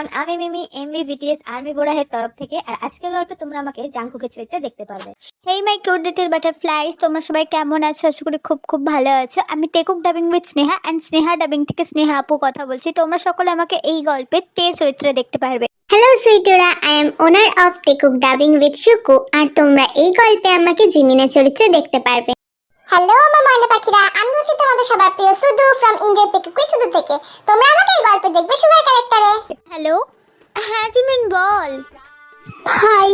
Everyone আমি Mimi MB BTS army বোরাহের তরফ থেকে আর আজকের গল্পে তোমরা আমাকে জাংকুকের চরিত্রে দেখতে পারবে। Hey my cute little butterflies তোমরা সবাই কেমন আছো? আশা করি খুব খুব ভালো আছো। আমি Taekook dubbing with Sneha and Sneha dubbing থেকে স্নেহা আপু কথা বলছি। তোমরা সকলে আমাকে এই গল্পে তের চরিত্রে দেখতে পারবে? Hello সুইটুরা I am owner of Taekook dubbing with Shuku আর তোমরা এই গল্পে আমাকে জিমিনের চরিত্রে দেখতে পারবে। হ্যালো আমার ময়না পাখিরা। আমি হচ্ছে তোমাদের সবার প্রিয় সুদু ফ্রম ইন্ডিয়া টেকুকুই সুদু থেকে। তোমরা আমাকে এই গল্পে দেখবে সুগার ক্যারেক্টারে হ্যালো হ্যাঁ জিমিন বল। ভাই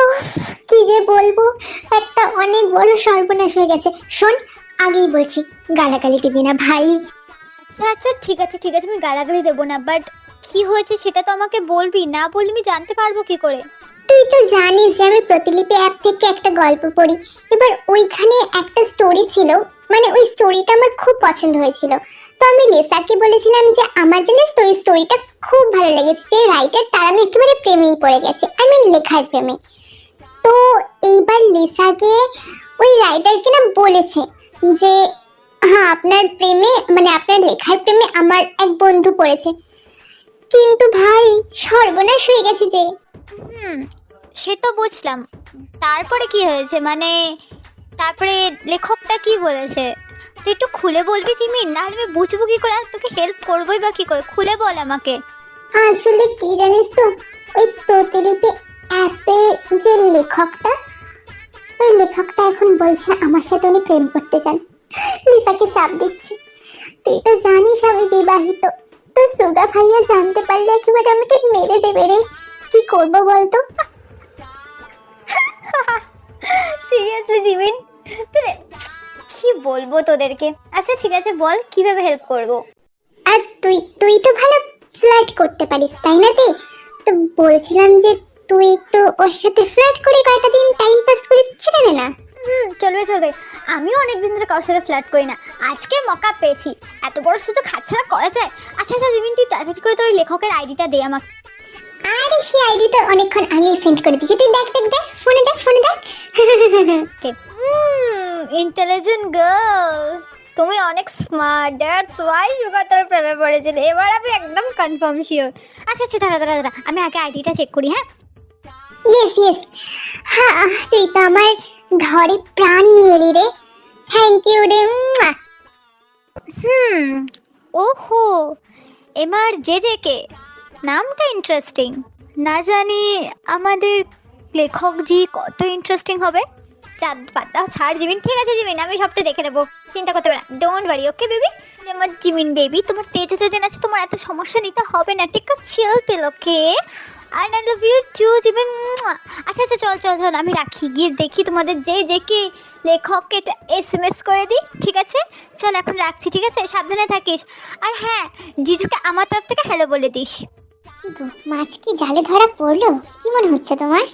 উফ, কি যে বলব? একটা অনেক বড় সর্বনাশ হয়ে গেছে। শোন আগেই বলছি গালাগালি দিবি না ভাই। আচ্ছা আচ্ছা ঠিক আছে ঠিক আছে আমি গালাগালি দেবো না বাট কি হয়েছে সেটা তো আমাকে বলবি না বললে আমি জানতে পারব কি করে? তুই তো জানিস যে আমি প্রতিলিপি অ্যাপ থেকে একটা গল্প পড়ি। এবার ওইখানে একটা স্টোরি ছিল মানে ওই স্টোরিটা আমার খুব পছন্দ হয়েছিল। তো আমি লেসাকে বলেছিলাম যে, আমার জানিস তো ওই স্টোরিটা খুব ভালো লেগেছে যে রাইটার তার আমি একেবারে প্রেমেই পড়ে গেছে আই মিন লেখার প্রেমে। তো এইবার লেসাকে ওই রাইটারকে না বলেছে যে হ্যাঁ আপনার প্রেমে মানে আপনার লেখার প্রেমে আমার এক বন্ধু পড়েছে। কিন্তু ভাই সর্বনাশ হয়ে গেছে যে সে তো বুঝলাম। তারপরে কি হয়েছে? মানে তারপরে লেখকটা কি বলেছে? তুই একটু খুলে বলবি জিমিন নাহলে আমি বুঝব কি করে আর তোকে হেল্প করবোই বা কি করে? খুলে বল আমাকে। আসলে কি জানিস তো, ওই প্রতিলিপি অ্যাপে যে লেখকটা, ওই লেখকটা এখন বলছে আমার সাথে উনি প্রেম করতে চান। লিসাকে চাপ দিচ্ছে। তুই তো জানিস আমি বিবাহিত। তো সুগা ভাইয়া জানতে পারলে একেবারে আমাকে মেরে দেবে রে। কি করব বলতো? সিরিয়াসলি জিমিন তুই কি বলব তোদেরকে? আচ্ছা ঠিক আছে বল কীভাবে হেল্প করব? আর তুই তুই তো ভালো ফ্লার্ট করতে পারিস তাই না তে? তো বলছিলাম যে তুই একটু ওর সাথে ফ্লার্ট করে কয়েকটা দিন টাইম পাস করে ছেড়ে দে না। হুম চলবে চলবে। আমিও অনেক দিন ধরে কারোর সাথে ফ্ল্যাট করি না। আজকে মকা পেয়েছি। এত বড় সুযোগ হাতছাড়া করা যায়? আচ্ছা আচ্ছা জিমিন তুই তাড়াতাড়ি করে তোর লেখকের আইডিটা দে আমাকে। আরে সেই আইডি তো অনেকক্ষণ আগেই সেন্ড করে দিয়েছি। তুই দেখ দেখ দেখ ফোনে দেখ ফোনে দেখ। ইন্টেলিজেন্ট গার্ল তুমি অনেক স্মার্ট দ্যাটস ওয়াই সুগা তোর প্রেমে পড়েছিল। এবার আমি একদম কনফার্ম শিওর আচ্ছা আচ্ছা দাঁড়া দাঁড়া দাঁড়া আমি আগে আইডিটা চেক করি হ্যাঁ? ইয়েস ইয়েস হ্যাঁ তুই তো আমার ঘরে প্রাণ নিয়ে এলি রে। থ্যাংক ইউ রে। হুম ওহো। এবার যে যে কে নামটা ইন্টারেস্টিং না জানি আমাদের লেখক জি কত ইন্টারেস্টিং হবে। চাঁদ পাতা, ছাড় জিমিন, ঠিক আছে জিমিন, আমি সবটা দেখে নেব। চিন্তা করতে পারে ডোন্ট ওয়ারি ওকে বেবি আমার জিমিন বেবি তোমার তেজে তেজে আছে, তোমার এত সমস্যা নিতে হবে না ঠিক আছে পেল okay R I love you too Jimin আচ্ছা আচ্ছা চল চল চল, আমি রাখি, গিয়ে দেখি তোমাদের যে যে কে লেখককে একটা এস এম এস করে দিই, ঠিক আছে? চল, এখন রাখছি, ঠিক আছে? সাবধানে থাকিস। আর হ্যাঁ জিজুকে আমার তরফ থেকে হ্যালো বলে দিস। কি গো মাছ কি জালে ধরা পড়ল? কি মনে হচ্ছে তোমার?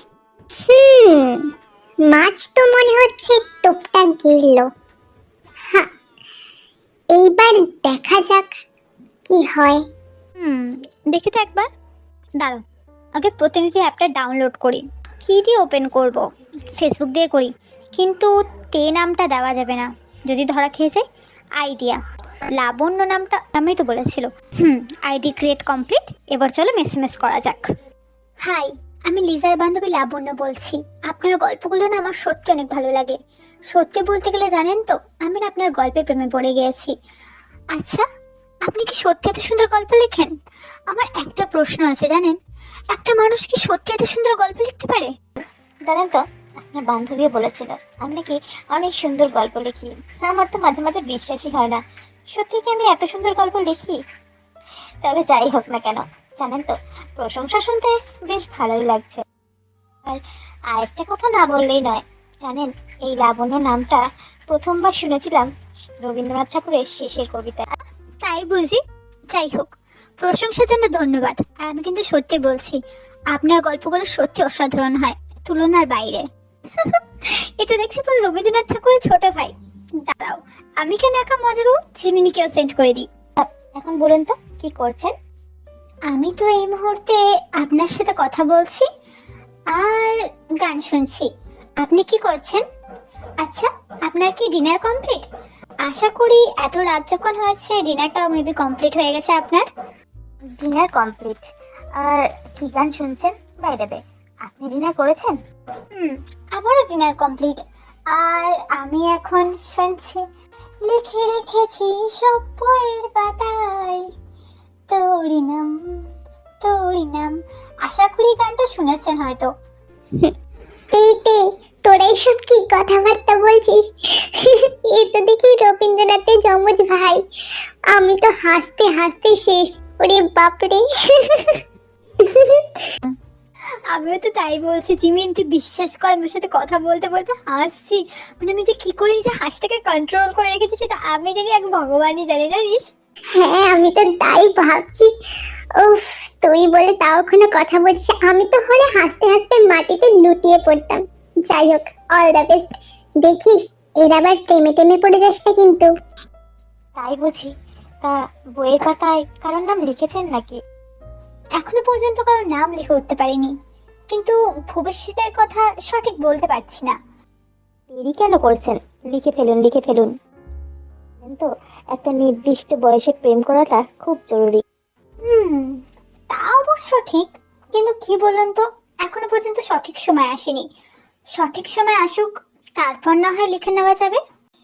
হুম মাছ তো মনে হচ্ছে টোপটা গিললো। হ্যাঁ এইবার দেখা যাক কি হয়। হুম দেখি তো একবার। দাঁড়াও আগে প্রতিনিধি অ্যাপটা ডাউনলোড করি। কী দিয়ে ওপেন করব? ফেসবুক দিয়ে করি। কিন্তু তে নামটা দেওয়া যাবে না। যদি ধরা খেয়ে যায় আইডিয়া। লাবণ্য নামটা আমি তো বলেছিল। Hmm, ID create complete. এবার চলো মেসেমেস করা যাক। হাই, আমি লিজার বান্ধবী লাবণ্য বলছি। আপনার গল্পগুলো না আমার সত্যি অনেক ভালো লাগে। সত্যি বলতে গেলে জানেন তো, আমি না আপনার গল্পে প্রেমে পড়ে গিয়েছি। আচ্ছা আপনি কি সত্যি এত সুন্দর গল্প লেখেন? আমার একটা প্রশ্ন আছে জানেন। একটা মানুষ কি সত্যি এত সুন্দর গল্প লিখতে পারে? জানেন তো, আপনার বান্ধবীও বলেছিল আমি নাকি অনেক সুন্দর গল্প লিখি? আমার তো মাঝে মাঝে বিশ্বাসই হয় না। সত্যি কি আমি এত সুন্দর গল্প লিখি? তবে যাই হোক না কেন, জানেন তো, প্রশংসা শুনতে বেশ ভালোই লাগছে। আর আরেকটা কথা না বললেই নয়, জানেন, এই লাবণ্য নামটা প্রথমবার শুনেছিলাম রবীন্দ্রনাথ ঠাকুরের শেষের কবিতা তাই বুঝি? যাই হোক, প্রশংসার জন্য ধন্যবাদ। আর আমি কিন্তু সত্যি বলছি, আপনার গল্পগুলো সত্যি অসাধারণ হয়, তুলনার বাইরে। এটা দেখছি পুরো রবীন্দ্রনাথ ঠাকুরের ছোট ভাই। দাঁড়াও আমি কেন একা মজা পাবো জিমিনিকেও সেন্ড করে দিই। এখন বলুন তো কি করছেন? আমি তো এই মুহূর্তে আপনার সাথে কথা বলছি আর গান শুনছি। আপনি কি করছেন? আচ্ছা আপনার কি ডিনার কমপ্লিট আশা করি এত রাত যখন হয়েছে ডিনারটাও মেবি কমপ্লিট হয়ে গেছে আপনার। ডিনার কমপ্লিট আর কি গান শুনছেন? বাই দেবে আপনি ডিনার করেছেন? হুম আমারও ডিনার কমপ্লিট আর আমি এখন শুনছি, লিখে রেখেছি সব বইয়ের পাতায়। তোরি নাম তোরি নাম। আশা করি গানটা শুনেছেন হয়তো। এইতে, তোরা এসব কি কথাবার্তা বলছিস? এ তো দেখি রবীন্দ্রনাথের যমজ ভাই। আমি তো হাসতে হাসতে শেষ। ওরে বাপরে। আমিও তো তাই বলছি। জিমিন তুই বিশ্বাস কর আমার সাথে কথা বলতে বলতে হাসছি। মানে আমি যে কি করে যে হাসটাকে কন্ট্রোল করে রেখেছি সেটা আমি জানি এক ভগবানই জানি জানিস? হ্যাঁ আমি তো তাই ভাবছি। উফ তুই বলে তাও কোনো কথা বলছিস। আমি তো হলে হাসতে হাসতে মাটিতে লুটিয়ে পড়তাম। যাই হোক অল দ্য বেস্ট দেখিস এর আবার টেমে টেমে পড়ে যাস না কিন্তু। তাই বুঝি। তা বইয়ের পাতায় কারোর নাম লিখেছেন নাকি? এখনও পর্যন্ত কারও নাম লিখে উঠতে পারিনি। কিন্তু ভবিষ্যতের কথা সঠিক বলতে পারছি না। দেরি কেন করছেন? লিখে ফেলুন লিখে ফেলুন। তো, একটা নির্দিষ্ট বয়সে প্রেম করাটা খুব জরুরি। হুম, তা অবশ্য ঠিক। কিন্তু কি বলুন তো, এখনও পর্যন্ত সঠিক সময় আসেনি। সঠিক সময় আসুক, তারপর না হয় লিখে নেওয়া যাবে।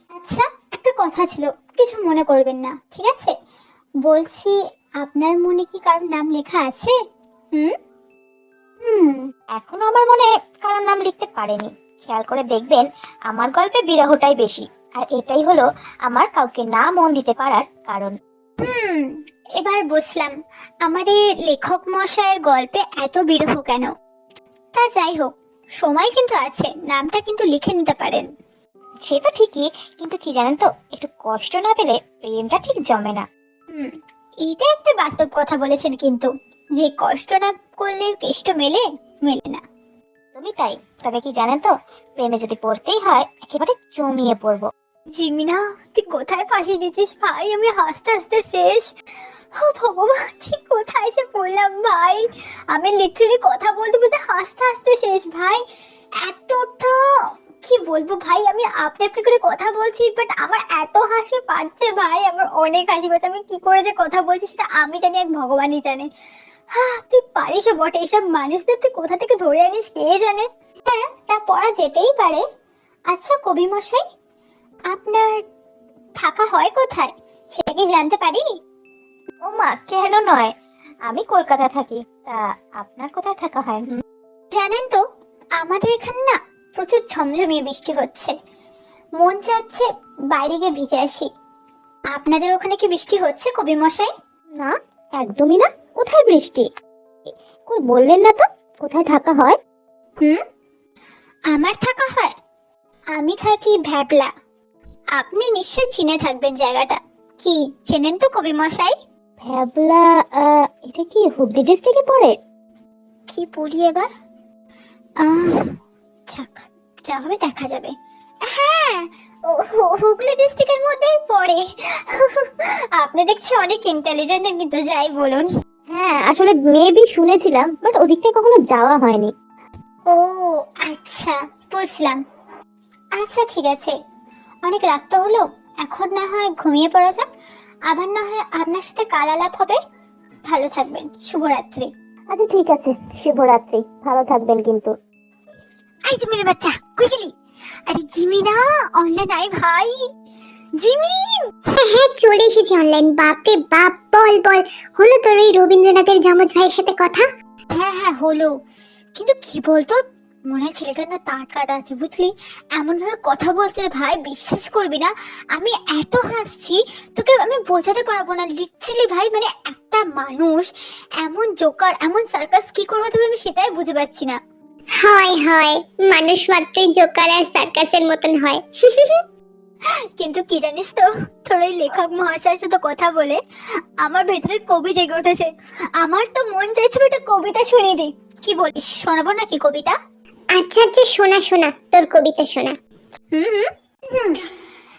আচ্ছা একটা কথা ছিল, কিছু মনে করবেন না, ঠিক আছে? বলছি আপনার মনে কি কারোর নাম লেখা আছে? হুম? হুম, এখনও আমার মনে কারোর নাম লিখতে পারেনি। খেয়াল করে দেখবেন, আমার গল্পে বিরহটাই বেশি। আর এটাই হলো আমার কাউকে না মন দিতে পারার কারণ। হুম, এবার বুঝলাম। আমাদের লেখক মশাইয়ের গল্পে এত বিরহ কেন? তা যাই হোক, সময় কিন্তু আছে, নামটা কিন্তু লিখে নিতে পারেন। সে তো ঠিকই, কিন্তু কি জানেন তো, একটু কষ্ট না পেলে প্রেমটা ঠিক জমে না। হুম এটা একটা বাস্তব কথা বলেছেন কিন্তু। যে কষ্ট না করলে কেষ্ট মেলে মেলে না। তুমি তাই, তবে কি জানেন তো, প্রেমে যদি পড়তেই হয়, একেবারে জমিয়ে পড়ব। জিমিনা, তুই কোথায় ফাঁসি দিচ্ছিস ভাই? আমি হাসতে হাসতে শেষ। ও ভগবান, তুই কোথায় এসে পড়লাম ভাই? আমি লিটারালি কথা বলতে বলতে হাসতে হাসতে শেষ ভাই। এতটা কি বলব ভাই? আমি আপনি আপনি করে কথা বলছি বাট আমার এত হাসি পাচ্ছে ভাই আমার অনেক হাসি পাচ্ছে। আমি কি করে যে কথা বলছি সেটা আমি জানি এক ভগবানই জানে। হ্যাঁ তুই পারিস বটে এইসব মানুষদের তুই কোথা থেকে ধরে আনিস কে জানে? হ্যাঁ তা পড়া যেতেই পারে। আচ্ছা কবি মশাই আপনার থাকা হয় কোথায়? সেটা কি জানতে পারি? ও মা কেন নয়? আমি কলকাতা থাকি তা আপনার কোথায় থাকা হয়? জানেন তো আমাদের এখানে না প্রচুর ঝমঝমিয়ে বৃষ্টি হচ্ছে। মন চাচ্ছে বাইরে গিয়ে ভিজে আসি। আপনাদের ওখানে কি বৃষ্টি হচ্ছে কবি মশাই? না একদমই না। কোথায় বৃষ্টি? কই বললেন না তো কোথায় থাকা হয়? হুম? আমার থাকা হয়? আমি থাকি ভ্যাবলা। আপনি নিশ্চয় চিনে থাকবেন জায়গাটা। কি চেনেন তো কবি মশাই? ভ্যাবলা আহ, এটা কি হুগলি ডিস্ট্রিক্টে পড়ে? কি পড়ি এবার? আহ, যাক যা হবে দেখা যাবে। হ্যাঁ হুগলি ডিস্ট্রিক্টের মধ্যেই পড়ে। আপনি দেখছি অনেক ইন্টেলিজেন্ট কিন্তু যাই বলুন। হ্যাঁ আসলে মেবি শুনেছিলাম বাট ওদিকটায় কখনো যাওয়া হয়নি। ও আচ্ছা বুঝলাম। আচ্ছা ঠিক আছে। অনেক রাত তো হলো, এখন না হয় ঘুমিয়ে পড়া যাক। আবার না হয় আপনার সাথে কাল আলাপ হবে। ভালো থাকবেন, শুভরাত্রি। আচ্ছা ঠিক আছে, শুভরাত্রি। ভালো থাকবেন কিন্তু। আই বাচ্চা কই গেলি আরে জিমি না অনলাইন আই ভাই জিমি হ্যাঁ হ্যাঁ চলে এসেছি অনলাইন বাপরে বাপ বল বল হলো তোর ওই রবীন্দ্রনাথের ভাইয়ের সাথে কথা হ্যাঁ হ্যাঁ হলো কিন্তু কি বলতো মনে হয় ছেলেটার না তার কাটা আছে বুঝলি এমন ভাবে কথা বলছে ভাই? বিশ্বাস করবি না? আমি এত হাসছি। তোকে আমি বোঝাতে পারব না। লিটারালি ভাই মানে একটা মানুষ এমন জোকার এমন সার্কাস কি করব পারে আমি সেটাই বুঝে পাচ্ছি না। হয় হয়। মানুষ মাত্রই জোকার আর সার্কাসের মতন হয়। কিন্তু কি জানিস তো তোর ওই লেখক মহাশয়ের সাথে কথা বলে আমার ভেতরে কবি জেগে উঠেছে। আমার তো মন চাইছিল একটা কবিতা শুনিয়ে দিই। কি বলিস শোনাবো নাকি কবিতা? আচ্ছা আচ্ছা শোনা শোনা তোর কবিতা শোনা। হুম।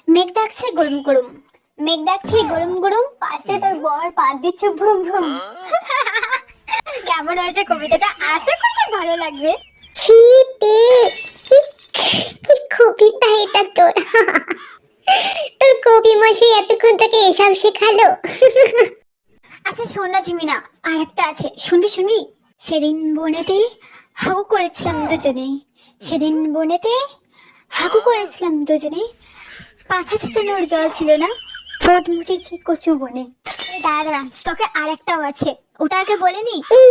মেঘ ডাকছে গরম গরম মেঘ ডাকছে গরম গরম পাশে তোর বর পাত দিচ্ছে ভ্রুম ভ্রুম। কেমন হয়েছে কবিতাটা? আশা করি ভালো লাগবে। শীতে কি কবিতা এটা তোর। তোর কবি মশাই এতক্ষণ তোকে এসব শেখালো। আচ্ছা শোন না ঝিমিনা আর একটা আছে। শুনবি শুনবি? সেদিন বনেতে হাগু করেছিলাম দুজনে। সেদিন বনেতে হাগু করেছিলাম দুজনে। পাছা ছুচানোর জল ছিল না। ঠোঁট মুছেছি কচু বনে? দাঁড়া স্টকে আর একটাও আছে। ওটা আগে বলেনি? এই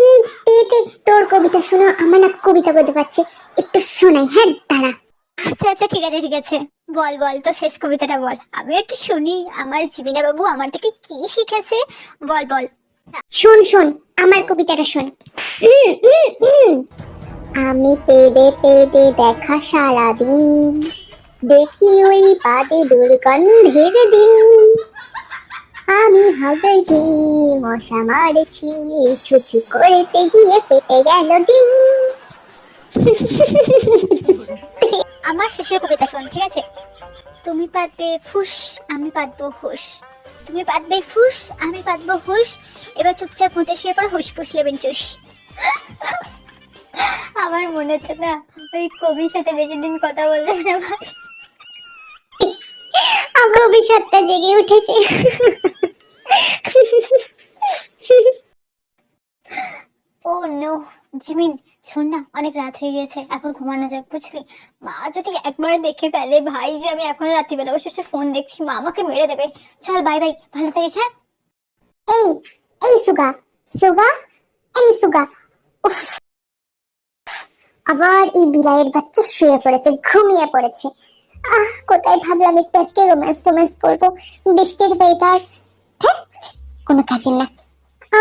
এই পেতে তোর কবিতা শোনো আমার না কবিতা বলতে পারছে। একটু শোনাই হ্যাঁ দাঁড়া। আচ্ছা আচ্ছা ঠিক আছে ঠিক আছে। বল বল তো শেষ কবিতাটা বল। আমি একটু শুনি আমার জীবিনা বাবু আমার থেকে কি শিখেছে? বল বল। শোন শোন আমার কবিতাটা শোন। আমি পেদে পেদে দেখা সারাদিন। দেখি ওই পাদে দুর্গন্ধের দিন। আমি হবে যে মশা মারেছি, ছুচু করতে গিয়ে পেটে গেল দিন আমার শেষের কবিতা শোন, ঠিক আছে? তুমি পাতবে ফুস, আমি পাতবো হুস তুমি পাতবে ফুস, আমি পাতবো হুস এবার চুপচাপ মুতে শুয়ে পড়ে হুস ফুস লেবেন চুস আমার মনে হচ্ছে না, ওই কবির সাথে বেশি দিন কথা বললে না ভাই? জেগে উঠেছে। ও নো জিমিন শোন না অনেক রাত হয়ে গেছে এখন ঘুমানো যাক বুঝলি? মা যদি একবার দেখে ফেলে ভাই যে আমি এখন রাত্রিবেলা বসে বসে ফোন দেখছি মা আমাকে মেরে দেবে। চল বাই বাই ভালো থাকিস হ্যাঁ? এই এই সুগা সুগা এই সুগা। আবার এই বিলাইয়ের বাচ্চা শুয়ে পড়েছে ঘুমিয়ে পড়েছে। আহ কোথায় ভাবলাম একটু আজকে রোম্যান্স টোম্যান্স করব? বৃষ্টির ওয়েদার কোনো কাজের না।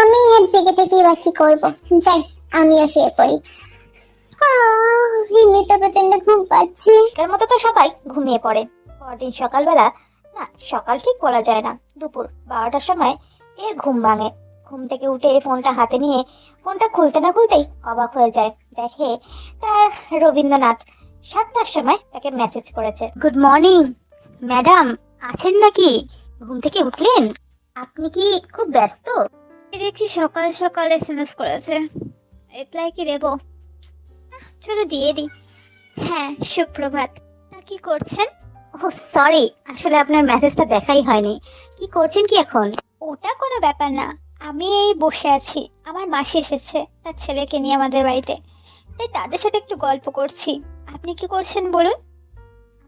আমি আর জেগে থেকে এবার কি করব? যাই আমিও শুয়ে পড়ি। আহ, এমনিতে প্রচণ্ড ঘুম পাচ্ছে। এর মতো তো সবাই ঘুমিয়ে পড়ে। পরদিন সকালবেলা না সকাল ঠিক বলা যায় না। দুপুর বারোটার সময় এর ঘুম ভাঙে। ঘুম থেকে উঠে ফোনটা হাতে নিয়ে ফোনটা খুলতে না খুলতেই অবাক হয়ে যায়। দেখে তার রবীন্দ্রনাথ সাতটার সময় তাকে মেসেজ করেছে। গুড মর্নিং ম্যাডাম আছেন নাকি? ঘুম থেকে উঠলেন? আপনি কি খুব ব্যস্ত? দেখছি সকাল সকাল এসএমএস করেছে। রিপ্লাই কি দেবো? চলো দিয়ে দিই। হ্যাঁ সুপ্রভাত। তা কি করছেন? ও সরি আসলে আপনার মেসেজটা দেখাই হয়নি। কি করছেন কি এখন? ওটা কোনো ব্যাপার না। আমি এই বসে আছি। আমার মাসি এসেছে তার ছেলেকে নিয়ে আমাদের বাড়িতে। তাই তাদের সাথে একটু গল্প করছি। আপনি কি করছেন বলুন?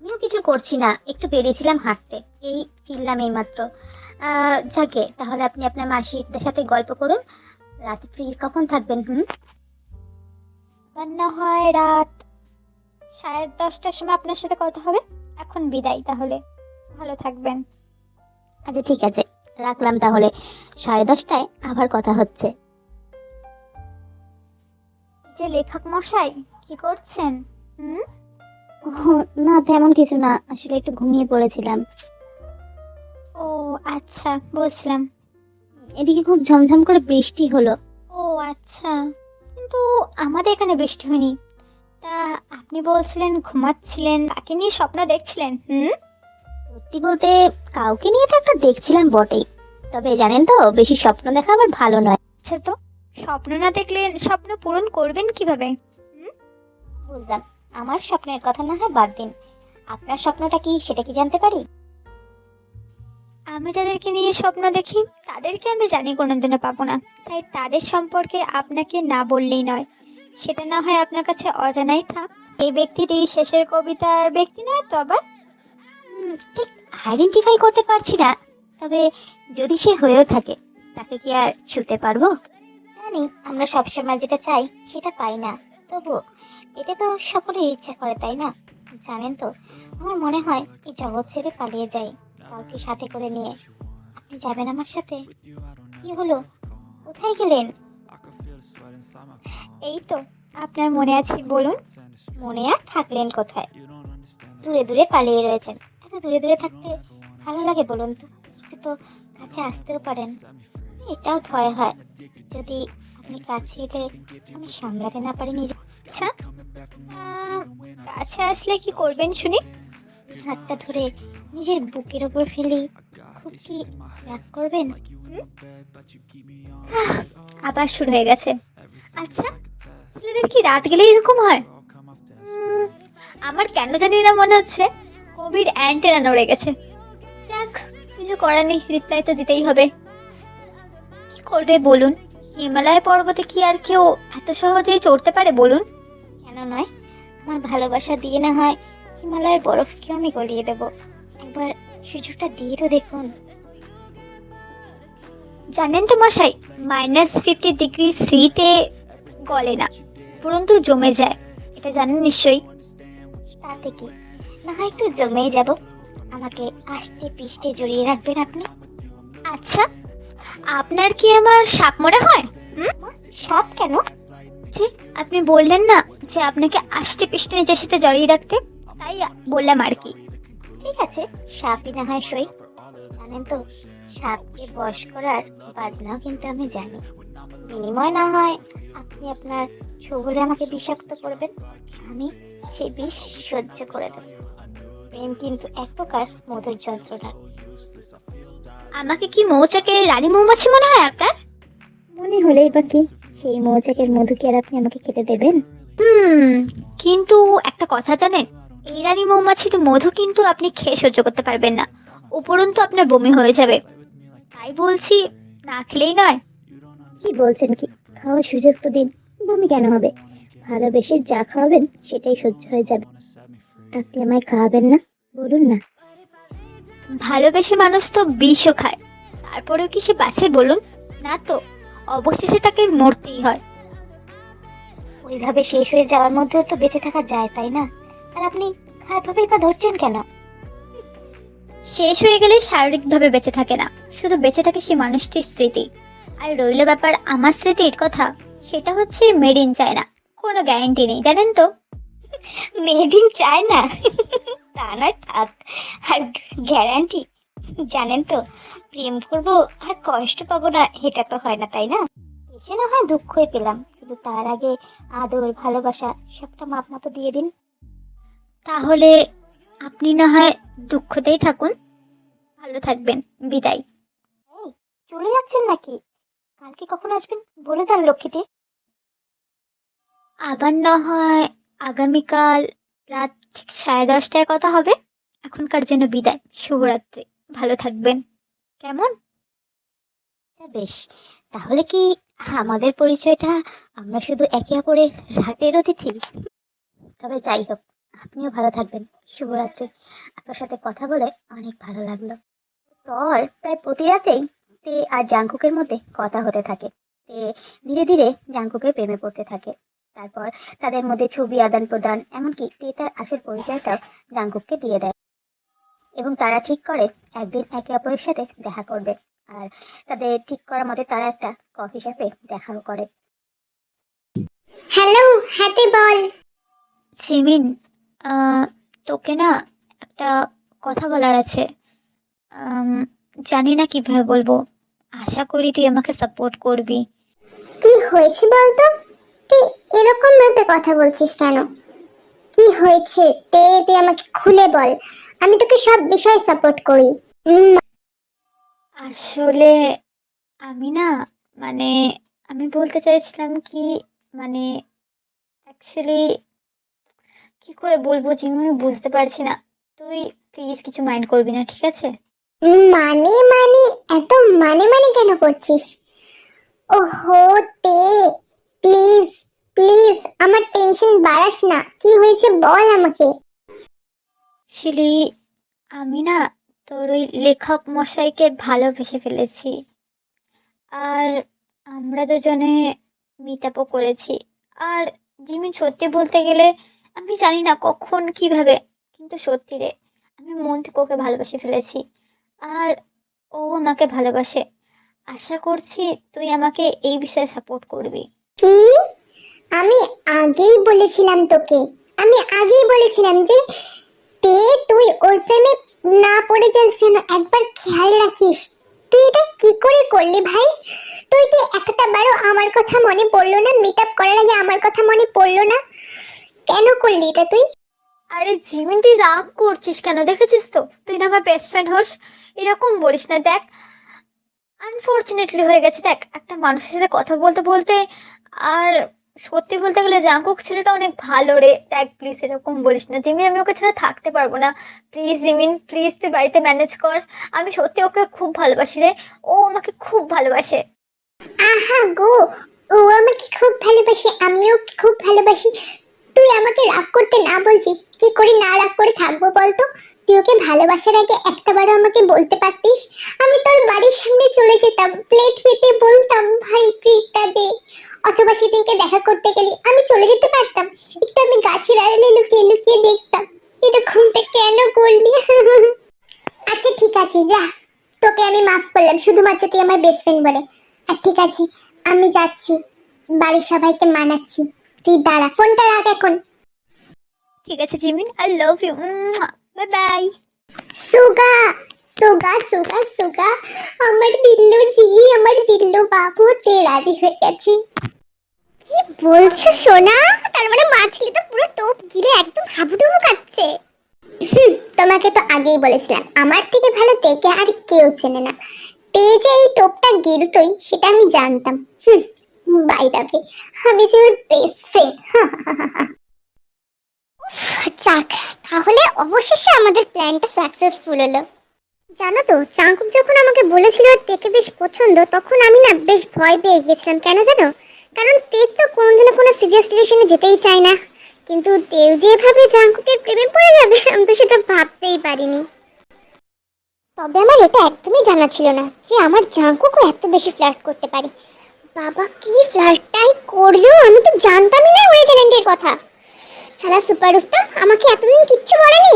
আমিও কিছু করছি না, একটু বেরিয়েছিলাম হাঁটতে। এই ফিরলাম এই মাত্র যাকে, তাহলে আপনি আপনার মাসির সাথে গল্প করুন। রাতে ফ্রি, কখন থাকবেন, হুম? না হয় রাত সাড়ে দশটার সময় আপনার সাথে কথা হবে। এখন বিদায় তাহলে। ভালো থাকবেন। আচ্ছা ঠিক আছে। রাখলাম তাহলে। সাড়ে দশটায় আবার কথা হচ্ছে। যে লেখক মশাই, কি করছেন? না তেমন কিছু না। আসলে একটু ঘুমিয়ে পড়েছিলাম। ও আচ্ছা বুঝলাম। এদিকে খুব ঝমঝম করে বৃষ্টি হলো। ও আচ্ছা। কিন্তু আমাদের এখানে বৃষ্টি হয়নি। তা আপনি বলছিলেন ঘুমাচ্ছিলেন তাকে নিয়ে স্বপ্ন দেখছিলেন হুম? সত্যি বলতে কাউকে নিয়ে তো একটা দেখছিলাম বটেই। তবে জানেন তো বেশি স্বপ্ন দেখা আমার ভালো নয়। আচ্ছা তো স্বপ্ন না দেখলে স্বপ্ন পূরণ করবেন কীভাবে? বুঝলাম। আমার স্বপ্নের কথা না হয় বাদ দিন। আপনার স্বপ্নটা কি সেটা কি জানতে পারি? আমি যাদেরকে নিয়ে স্বপ্ন দেখি তাদেরকে আমি জানি কোনোদিনও পাবো না। তাই তাদের সম্পর্কে আপনাকে না বললেই নয়। সেটা না হয় আপনার কাছে অজানাই থাক। এই ব্যক্তিটি শেষের কবিতার ব্যক্তি নয় তো আবার? ঠিক আইডেন্টিফাই করতে পারছি না। তবে যদি সে হয়েও থাকে তাকে কি আর ছুতে পারব? জানি আমরা সবসময় যেটা চাই সেটা পাই না। তবু এতে তো সকলের ইচ্ছা করে, তাই না? জানেন তো, আমার মনে হয় এই জগৎ ছেড়ে পালিয়ে যাই, কাউকে সাথে করে নিয়ে। আপনি যাবেন আমার সাথে? কি হলো? কোথায় গেলেন? এই তো, আপনার মনে আছে, বলুন। মনে আর থাকলেন কোথায়? দূরে দূরে পালিয়ে রয়েছেন। এত দূরে দূরে থাকতে ভালো লাগে বলুন তো, একটু তো কাছে আসতেও পারেন। এটাও ভয় হয়, যদি আপনি কাছে এলে আমি সামলাতে না পারি নিজে। আচ্ছা কাছে আসলে কি করবেন শুনি? হাতটা ধরে নিজের বুকের ওপর ফেলি খুব কি রাগ করবেন? আবার শুরু হয়ে গেছে। আচ্ছা ছেলেদের কি রাত গেলে এরকম হয়? আমার কেন জানি না মনে হচ্ছে। কোভিড অ্যান্টেনা নড়ে গেছে। যাক, কিছু করার নেই রিপ্লাই তো দিতেই হবে। কি করবে বলুন? হিমালয় পর্বতে কি আর কেউ এত সহজেই চড়তে পারে বলুন? নয়, আমার ভালোবাসা দিয়ে না হয় হিমালয়ের বরফকেও আমি গলিয়ে দেবো। একবার সুযোগটা দিয়ে তো দেখুন। জানেন তো মশাই মাইনাস ফিফটি ডিগ্রি সিতে গলে না, পরন্তু জমে যায়। এটা জানেন নিশ্চয়ই? তাতে কি? না হয় একটু জমেই যাব। আমাকে আষ্টে পিষ্টে জড়িয়ে রাখবেন আপনি। আচ্ছা আপনার কি আমার সাপ মনে হয়? সাপ কেন? জি, আপনি বললেন না যে আপনাকে আষ্টে পিষ্টে নিজের সাথে জড়িয়ে রাখতে? তাই বললাম আর কি। ঠিক আছে সাপই না হয় সই। জানেন তো সাপকে বশ করার বাজনাও কিন্তু আমি জানি। বিনিময় না হয় আপনি আপনার ছবলে আমাকে বিষাক্ত করবেন আমি সে বিষ সহ্য করে দেব। প্রেম কিন্তু এক প্রকার মধুর যন্ত্রণা। আমাকে কি মৌচাকে রানী মৌমাছি মনে হয় আপনার? মনে হলেই বা কি। সেই মৌচাকের মধু কি আর আপনি আমাকে খেতে দেবেন? হুম কিন্তু একটা কথা জানেন? এই রানী মৌমাছির মধু কিন্তু আপনি খেয়ে সহ্য করতে পারবেন না। উপরন্তু আপনার বমি হয়ে যাবে। তাই বলছি না খেলেই নয়। কি বলছেন কি? খাওয়ার সুযোগ তো দিন। বমি কেন হবে? ভালোবেসে যা খাওয়াবেন সেটাই সহ্য হয়ে যাবে। আপনি আমায় খাওয়াবেন না? বলুন না। ভালোবেসে মানুষ তো বিষও খায়। তারপরেও কি সে বাঁচে বলুন? না তো। অবশেষে তাকে মরতেই হয়। ওইভাবে শেষ হয়ে যাওয়ার মধ্যেও তো বেঁচে থাকা যায় তাই না? আর আপনি খারাপভাবেই তা ধরছেন কেন? শেষ হয়ে গেলে শারীরিকভাবে বেঁচে থাকে না। শুধু বেঁচে থাকে সেই মানুষটির স্মৃতি। আর রইল ব্যাপার আমার স্মৃতির কথা সেটা হচ্ছে মেড ইন চায়না কোনো গ্যারান্টি নেই জানেন তো? মেড ইন চায় না তা নয় থাক আর গ্যারান্টি জানেন তো প্রেম করব আর কষ্ট পাবো না এটা তো হয় না তাই না? এসে না হয় দুঃখই পেলাম কিন্তু তার আগে আদর ভালোবাসা সবটা মাপ মতো দিয়ে দিন। তাহলে আপনি না হয় দুঃখতেই থাকুন। ভালো থাকবেন বিদায়। চলে যাচ্ছেন নাকি? কালকে কখন আসবেন? বলে যান লক্ষ্মীটি। আবার না হয় আগামীকাল রাত ঠিক সাড়ে দশটায় কথা হবে। এখনকার জন্য বিদায় শুভরাত্রি ভালো থাকবেন। কেমন? আচ্ছা বেশ। তাহলে কি আমাদের পরিচয়টা আমরা শুধু একে অপরের রাতের অতিথি? তবে যাই হোক, আপনিও ভালো থাকবেন। শুভরাত্রি। আপনার সাথে কথা বলে অনেক ভালো লাগল। পর প্রায় প্রতি রাতেই তে আর জাংকুকের মধ্যে কথা হতে থাকে। তে ধীরে ধীরে জাংকুকের প্রেমে পড়তে থাকে। তারপর তাদের মধ্যে ছবি আদান প্রদান এমনকি তে তার আসল পরিচয়টাও জাংকুককে দিয়ে দেয়। এবং তারা ঠিক করে একদিন একে অপরের সাথে দেখা করবে। আর তাদের ঠিক করার মতে তারা একটা কফি শপে দেখাও করে। হ্যালো হাতে বল। সিমিন তোকে না একটা কথা বলার আছে। জানি না কীভাবে বলব। আশা করি তুই আমাকে সাপোর্ট করবি। কি হয়েছে বলতো? তুই এরকম ভাবে কথা বলছিস কেন? কি হয়েছে? তে তুই আমাকে খুলে বল। আমি তোকে সব বিষয়ে সাপোর্ট করি। উম, আসলে আমি না মানে আমি বলতে চাইছিলাম কি মানে অ্যাকচুয়ালি কি করে বলব যে আমি বুঝতে পারছি না। তুই প্লিজ কিছু মাইন্ড করবি না ঠিক আছে? মানে মানে এত মানে মানে কেন করছিস? ওহো তে প্লিজ প্লিজ আমার টেনশন বাড়াস না। কি হয়েছে বল আমাকে। শিলি আমি না তোর ওই লেখক মশাইকে ভালোবেসে ফেলেছি। আর আমরা দুজনে মিট আপও করেছি। আর জিমিন সত্যি বলতে গেলে আমি জানি না কখন কীভাবে, কিন্তু সত্যি রে, আমি মন থেকে ওকে ভালোবেসে ফেলেছি। আর ও আমাকে ভালোবাসে। আশা করছি তুই আমাকে এই বিষয়ে সাপোর্ট করবি। কি? আমি আগেই বলেছিলাম তোকে। আমি আগেই বলেছিলাম যে তে, তুই ওর প্রেমে না পড়ে যাস যেন, একবার খেয়াল রাখিস। তুই এটা কি করে করলি ভাই? তুই কি একটা বারও আমার কথা মনে পড়ল না? মিট আপ করার আগে আমার কথা মনে পড়ল না? কেন করলি এটা তুই? আরে জিমিন, তুই রাগ করছিস কেন? দেখেছিস তো? তুই না আমার বেস্ট ফ্রেন্ড হোস। এরকম বলিস না, দেখ। আনফর্চুনেটলি হয়ে গেছে, দেখ। একটা মানুষের সাথে কথা বলতে বলতে আর সত্যি বলতে গেলে জাঙ্কুক ছেলেটা অনেক ভালো রে। দেখ প্লিজ এরকম বলিস না। জিমিন আমি ওকে ছাড়া থাকতে পারব না। প্লিজ জিমিন প্লিজ তুই বাড়িতে ম্যানেজ কর। আমি সত্যি ওকে খুব ভালোবাসি রে। ও আমাকে খুব ভালোবাসে। আহা গো, ও আমাকে খুব ভালোবাসে, আমিও খুব ভালোবাসি। তুই আমাকে রাগ করতে না বলছিস। কি করে না রাগ করে থাকব বলতো? তুই ওকে ভালোবাসার আগে একটাবারও আমাকে বলতে পারতিস? আমি তোর বাড়ির সামনে চলে যেতাম প্লেট পেতে বলতাম, ভাই ট্রিটটা দে। অথবা সেদিনকে দেখা করতে গেলে আমি চলে যেতে পারতাম। একটু আমি গাছের আড়ালে লুকিয়ে লুকিয়ে দেখতাম এটা ঘুমটা কেন করলি? আচ্ছা ঠিক আছে, যা। তোকে আমি মাফ করলাম, শুধুমাত্র তুই আমার বেস্ট ফ্রেন্ড বলে। আর ঠিক আছে, আমি যাচ্ছি। বাড়ির সবাইকে মানাচ্ছি। তুই দাঁড়া, ফোনটা রাখ এখন। ঠিক আছে, Jimin I love you bye bye Suga Suga Suga সুগা আমার বিল্লু জি, আমার বিল্লু বাবু তে রাজি হয়ে গেছে। কি বলছো সোনা? তার মানে মাছলি তো পুরো টোপ গিরে একদম হাবুডুবু খাচ্ছে। তোমাকে তো আগেই বলেছিলাম, আমার থেকে ভালো তেকে আর কেউ চেনে না। তে যে এই টোপটা গিরতই সেটা আমি জানতাম। বাই দাবে আমি যে বেস্ট ফ্রেন্ড যাক, তাহলে অবশেষে আমাদের প্ল্যানটা সাকসেসফুল হলো। জানো তো চাঙ্কুক যখন আমাকে বলেছিল তেকে বেশ পছন্দ, তখন আমি না বেশ ভয় পেয়ে গিয়েছিলাম। কেন জানো? কারণ তে তো কোনোদিনও কোনো সিরিয়াস রিলেশনে যেতেই চায় না। কিন্তু তেও যেভাবে জাঙ্কুকের প্রেমে পড়ে যাবে, আমি তো সেটা ভাবতেই পারিনি। তবে আমার এটা একদমই জানা ছিল না যে আমার জাঙ্কুকও এত বেশি ফ্লার্ট করতে পারে। বাবা, কি ফ্লার্টটাই করল? আমি তো জানতামই না ওই ট্যালেন্টের কথা। শালা সুপার উস্তাদ আমাকে এতদিন কিচ্ছু বলেনি?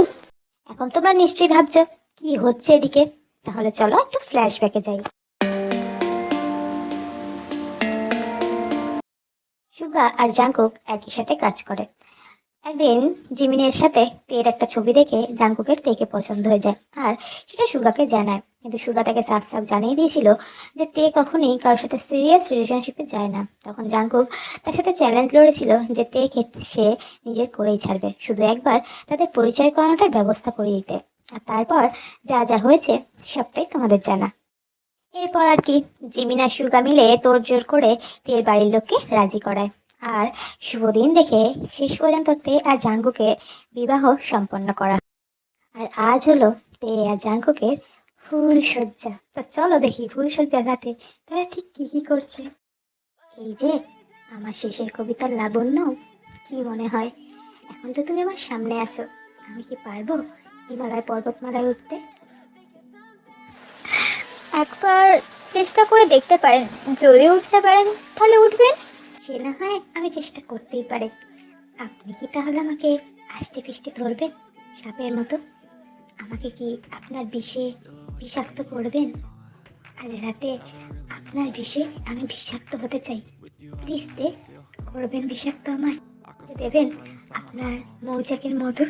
এখন তোমরা নিশ্চয়ই ভাবছ, কি হচ্ছে এদিকে? তাহলে চলো একটু ফ্ল্যাশব্যাকে যাই। সুগা আর জাঙ্কুক একই সাথে কাজ করে। একদিন জিমিনের সাথে তের একটা ছবি দেখে জাঙ্কুকের তেকে পছন্দ হয়ে যায়, আর সেটা সুগাকে জানায়। কিন্তু সুগা তাকে সাফ সাফ জানিয়ে দিয়েছিল যে তে কখনোই কারোর সাথে সিরিয়াস রিলেশনশিপে যায় না। তখন জাঙ্কুক তার সাথে চ্যালেঞ্জ লড়েছিল যে তে ক্ষেত্রে সে নিজের করেই ছাড়বে, শুধু একবার তাদের পরিচয় করানোটার ব্যবস্থা করে দিতে। আর তারপর যা যা হয়েছে সবটাই তোমাদের জানা। এরপর আর কি, জিমিনা সুগা মিলে তোড়জোড় করে তের বাড়ির লোককে রাজি করায়। আর শুভ দিন দেখে শেষ পর্যন্ত তে আর জাঙ্গুকে বিবাহ সম্পন্ন করা। আর আজ হলো তে আর জাঙ্গুকের ফুল সজ্জা। তো চলো দেখি ফুল সজ্জার রাতে তারা ঠিক কি কি করছে। এই যে আমার শেষের কবিতার লাবণ্য কি মনে হয়? এখন তো তুমি আমার সামনে আছো আমি কি পারব হিমালয় পর্বতমালায় উঠতে? একবার চেষ্টা করে দেখতে পারেন যদি উঠতে পারেন তাহলে উঠবেন। সে না হয় আমি চেষ্টা করতেই পারি। আপনি কি তাহলে আমাকে আষ্টে পিষ্টে ধরবেন সাপের মতো? আমাকে কি আপনার বিষে বিষাক্ত করবেন? আজ রাতে আপনার বিষে আমি বিষাক্ত হতে চাই। প্লিজ দে করবেন বিষাক্ত আমার দেবেন আপনার মৌচাকের মধুর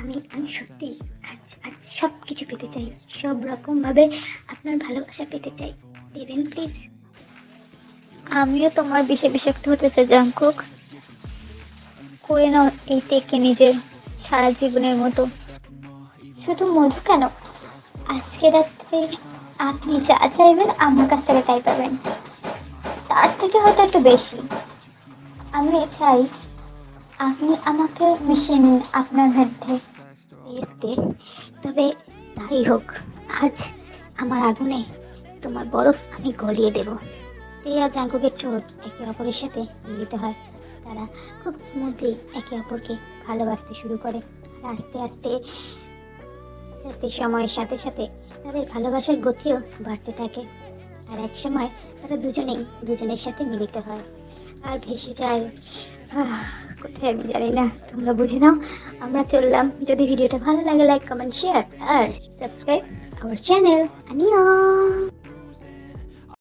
আমি আমি সত্যি আজ আজ সব কিছু পেতে চাই। সব রকমভাবে আপনার ভালোবাসা পেতে চাই। দেবেন প্লিজ। আমিও তোমার বিষে বিষাক্ত হতে চাই জাঙ্কুক করে নাও এই টেকে নিজের সারা জীবনের মতো। শুধু মধু কেন? আজকে রাত্রে আপনি যা চাইবেন আমার কাছ থেকে তাই পাবেন। তার থেকে হয়তো একটু বেশি। আমি চাই আপনি আমাকে মিশিয়ে নিন আপনার মধ্যে। তবে তাই হোক, আজ আমার আগুনে তোমার বরফ আমি গলিয়ে দেব। তে আর জাঙ্কুকের ঠোঁট একে অপরের সাথে মিলিত হয়। তারা খুব স্মুথলি একে অপরকে ভালোবাসতে শুরু করে। আর আস্তে আস্তে সময়ের সাথে সাথে তাদের ভালোবাসার গতিও বাড়তে থাকে। আর এক সময় তারা দুজনেই দুজনের সাথে মিলিত হয়। আর ভেসে যায়। কোথায় আমি জানি না, তোমরা বুঝে নাও। আমরা চললাম। যদি ভিডিওটা ভালো লাগে লাইক কমেন্ট শেয়ার আর সাবস্ক্রাইব আওয়ার চ্যানেল আনিয়া